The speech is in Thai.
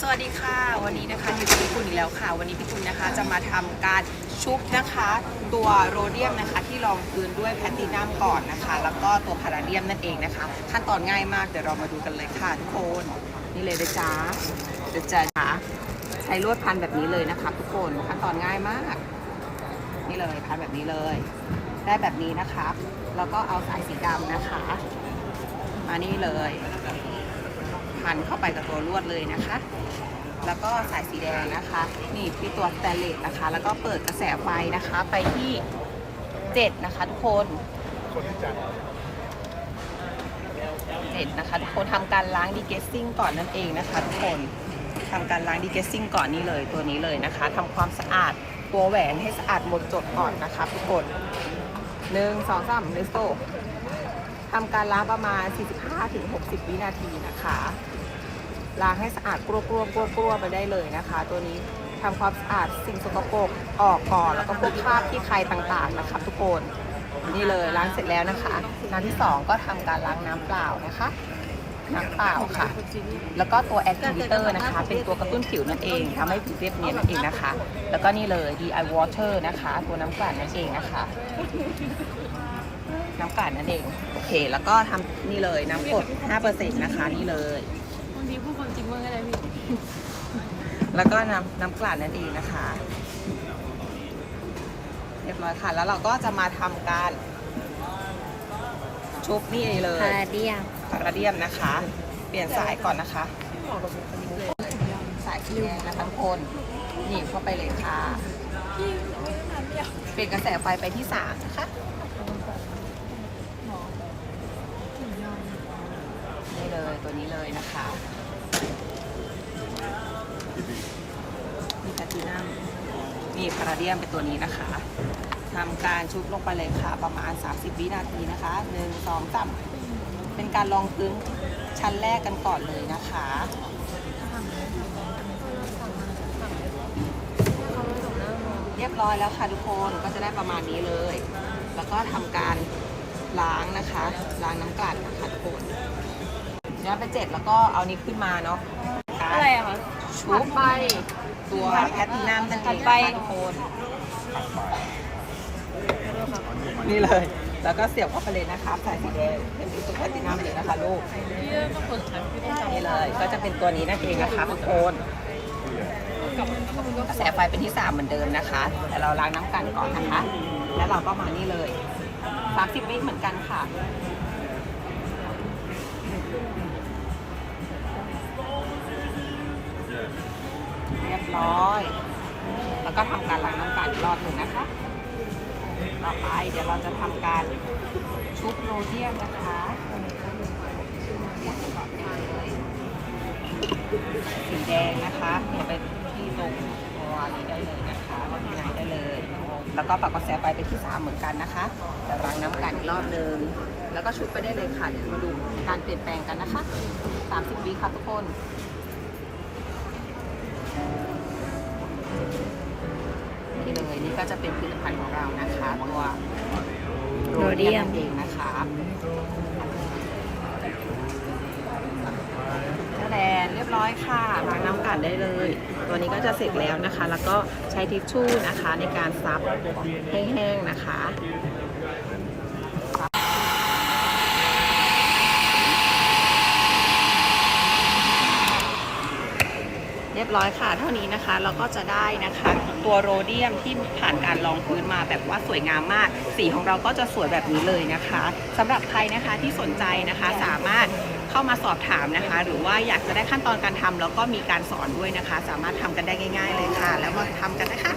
สวัสดีค่ะ วันนี้นะคะอยู่กับพี่คุณอีกแล้วค่ะ วันนี้พี่คุณนะคะจะมาทำการชุบนะคะตัวโรเดียมนะคะที่รองพื้นด้วยแพตตินัมก่อนนะคะ แล้วก็ตัวพาราเดียมนั่นเองนะคะ ขั้นตอนง่ายมากเดี๋ยวเรามาดูกันเลยค่ะทุกคนนี่เลยนะจ๊ะเดี๋ยวจะใช้ลวดพันแบบนี้เลยนะคะ ทุกคนขั้นตอนง่ายมาก นี่เลยพันแบบนี้เลย ได้แบบนี้นะคะแล้วก็เอาสายสีดำนะคะ มานี่เลย พันเข้าไปกับตัวลวดเลยนะคะ แล้วก็สายสีแดงนะคะ นี่ที่ตัวสแตนเลสนะคะ แล้วก็เปิดกระแสไฟนะคะ ไปที่ 7 นะคะ ทุกคนเจ็ดนะคะทุกคนทำการล้างดีเกสซิ่งก่อนนั่นเองนะคะทุกคนทำการล้างดีเกสซิ่งก่อนนี่เลยตัวนี้เลยนะคะทำความสะอาดตัวแหวนให้สะอาดหมดจดก่อนนะคะทุกคนหนึ่งสองสามเลสโต ทำการล้างประมาณ 45-60 วินาทีนะคะ ล้างให้สะอาดกลัวกลัวกลัวกลัวไปได้เลยนะคะ ตัวนี้ทำความสะอาดสิ่งสกปรกออกก่อนแล้วก็พวกคราบที่ใครต่างๆนะคะทุกคนนี่เลยล้างเสร็จแล้วนะคะ น้ำที่สองก็ทำการล้างน้ำเปล่านะคะ น้ำเปล่าค่ะ แล้วก็ตัวแอคทิวิเตอร์นะคะ เป็นตัวกระตุ้นผิวนั่นเองทำให้ผิวเรียบเนียนนั่นเองนะคะ แล้วก็นี่เลย DI Water นะคะ ตัวน้ำกลั่นนั่นเองนะคะ น้ำกลั่นนั่นเอง โอเค แล้วก็ทำนี่เลยน้ำกรด5%นะคะ นี่เลยบางทีพูดความจริงว่าก็ได้พี่แล้วก็น้ำน้ำกลั่นนั่นเองนะคะ เรียบร้อยค่ะ แล้วเราก็จะมาทำการชุบนี่เลยพาราเดียม พาราเดียมนะคะ เปลี่ยนสายก่อนนะคะสายสีแดงนะคะทุกคนหนีบเข้าไปเลยค่ะเปลี่ยนกระแสไฟไปที่สามนะคะนี่เลยตัวนี้เลยนะคะมีแพลตตินัมมีพาราเดียมเป็นตัวนี้นะคะทำการชุบลงไปเลยค่ะ ประมาณ 30 วินาทีนะคะหนึ่งสองสาม เป็นการลองพื้นชั้นแรกกันก่อนเลยนะคะ เรียบร้อยแล้วค่ะทุกคนก็จะได้ประมาณนี้เลย แล้วก็ทำการล้างนะคะ ล้างน้ำกลั่นนะคะทุกคนย้อนไปเจ็ดแล้วก็เอานี้ขึ้นมาเนาะอะไรอะคะชุบไปตัวแพลตตินัมนั่นเองไปนะคะทุกคนนี่เลย แล้วก็เสียบเข้าไปเลยนะคะสายสีแดงเป็นตัวแพลตตินัมเลยนะคะลูกนี่เลยก็จะเป็นตัวนี้นั่นเองนะคะทุกคนกับกระแสไฟเป็นที่3เหมือนเดิมนะคะแต่เราล้างน้ำกันก่อนนะคะ แล้วเราก็มานี่เลย 30 วิเหมือนกันค่ะเรียบร้อย แล้วก็ทำการล้างน้ำกันอีกรอบหนึ่งนะคะ ต่อไป เดี๋ยวเราจะทำการชุบโรเดียมนะคะสีแดงนะคะเนี่ยวไปที่ตรงตัวนี้ได้เลยนะคะว่าที่ไหนได้เลย แล้วก็ปักกระแสไฟไปที่สามเหมือนกันนะคะเดี๋ยวล้างน้ำกันอีกรอบหนึ่งแล้วก็ชุบไปได้เลยค่ะเดี๋ยวมาดูการเปลี่ยนแปลงกันนะคะ 30วิค่ะทุกคน ก็จะเป็นผลิตภัณฑ์ของเรานะคะตัวโรเดียมเองนะคะแดนเรียบร้อยค่ะล้างน้ำกันได้เลย ตัวนี้ก็จะเสร็จแล้วนะคะ แล้วก็ใช้ทิชชู่นะคะในการซับแห้งๆนะคะ ยบร้อยค่ะ เท่านี้นะคะเราก็จะได้นะคะ ตัวโรเดียมที่ผ่านการรองพื้นมาแบบว่าสวยงามมาก สีของเราก็จะสวยแบบนี้เลยนะคะสำหรับใครนะคะที่สนใจนะคะสามารถเข้ามาสอบถามนะคะ หรือว่าอยากจะได้ขั้นตอนการทำแล้วก็มีการสอนด้วยนะคะ สามารถทำกันได้ง่าย ๆ เลยค่ะ แล้วมาทำกันนะคะ